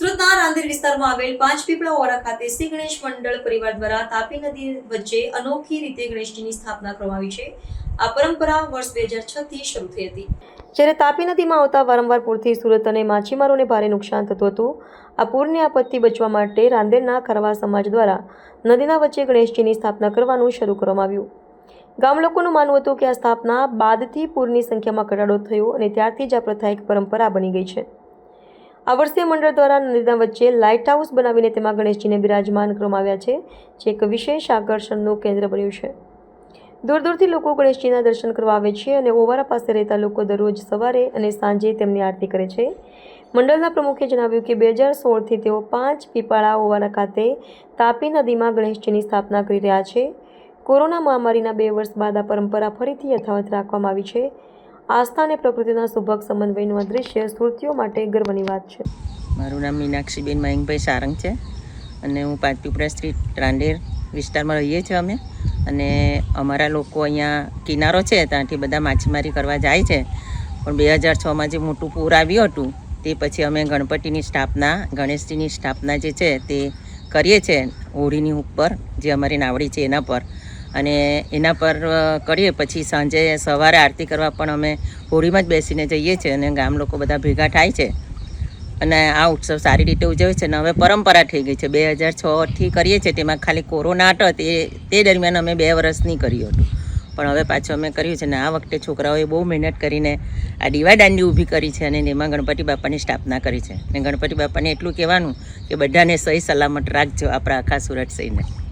સુરતના રાંદેર વિસ્તારમાં આવેલ પાંચ પીપળા ઓરા ખાતે શ્રી ગણેશ મંડળ પરિવાર દ્વારા તાપી નદી વચ્ચે અનોખી રીતે ગણેશજીની સ્થાપના કરવામાં આવી છે. આ પરંપરા વર્ષ બે હજાર છ થી શરૂ થઈ હતી. જ્યારે તાપી નદીમાં આવતા વારંવાર પૂરથી સુરત અને માછીમારોને ભારે નુકસાન થતું હતું, આ પૂરની આપત્તિ બચવા માટે રાંદેરના ખરવા સમાજ દ્વારા નદીના વચ્ચે ગણેશજીની સ્થાપના કરવાનું શરૂ કરવામાં આવ્યું. ગામ લોકોનું માનવું હતું કે આ સ્થાપના બાદથી પૂરની સંખ્યામાં ઘટાડો થયો અને ત્યારથી જ આ પ્રથા એક પરંપરા બની ગઈ છે. આ વર્ષે મંડળ દ્વારા નદીના વચ્ચે લાઇટ હાઉસ બનાવીને તેમાં ગણેશજીને બિરાજમાન કરવામાં આવ્યા છે, જે એક વિશેષ આકર્ષણનું કેન્દ્ર બન્યું છે. દૂર દૂરથી લોકો ગણેશજીના દર્શન કરવા આવે છે અને ઓવારા પાસે રહેતા લોકો દરરોજ સવારે અને સાંજે તેમની આરતી કરે છે. મંડળના પ્રમુખે જણાવ્યું કે બે હજાર સોળથી તેઓ પાંચ પીપાળા ઓવારા ખાતે તાપી નદીમાં ગણેશજીની સ્થાપના કરી રહ્યા છે. કોરોના મહામારીના બે વર્ષ બાદ આ પરંપરા ફરીથી યથાવત રાખવામાં આવી છે. આસ્થા અને પ્રકૃતિના સુભગ સમન્વયનું આ દૃશ્ય સુરતીઓ માટે ગર્વની વાત છે. મારું નામ મીનાક્ષીબેન મયંકભાઈ સારંગ છે અને હું પાંચપીપળા સ્ટ્રીટ રાંદેર વિસ્તારમાં રહીએ છીએ અમે. અને અમારા લોકો અહીંયા કિનારો છે, ત્યાંથી બધા માછીમારી કરવા જાય છે. પણ બે હજાર છમાં જે મોટું પૂર આવ્યું હતું, તે પછી અમે ગણપતિની સ્થાપના, ગણેશજીની સ્થાપના જે છે તે કરીએ છીએ હોળીની ઉપર જે અમારી નાવડી છે એના પર. અને એના પર કરીએ પછી સાંજે સવારે આરતી કરવા પણ અમે હોળીમાં જ બેસીને જઈએ છીએ અને ગામ લોકો બધા ભેગા થાય છે. અને આ ઉત્સવ સારી રીતે ઉજવે છે અને હવે પરંપરા થઈ ગઈ છે. બે હજાર છથી કરીએ છીએ તેમાં ખાલી કોરોના હતો, તે તે દરમિયાન અમે બે વર્ષની કર્યું હતું. પણ હવે પાછું અમે કર્યું છે અને આ વખતે છોકરાઓએ બહુ મહેનત કરીને આ દીવા દાંડી ઊભી કરી છે અને એમાં ગણપતિ બાપાની સ્થાપના કરી છે. અને ગણપતિ બાપાને એટલું કહેવાનું કે બધાને સહી સલામત રાખજો આપણા આખા સુરત સહીને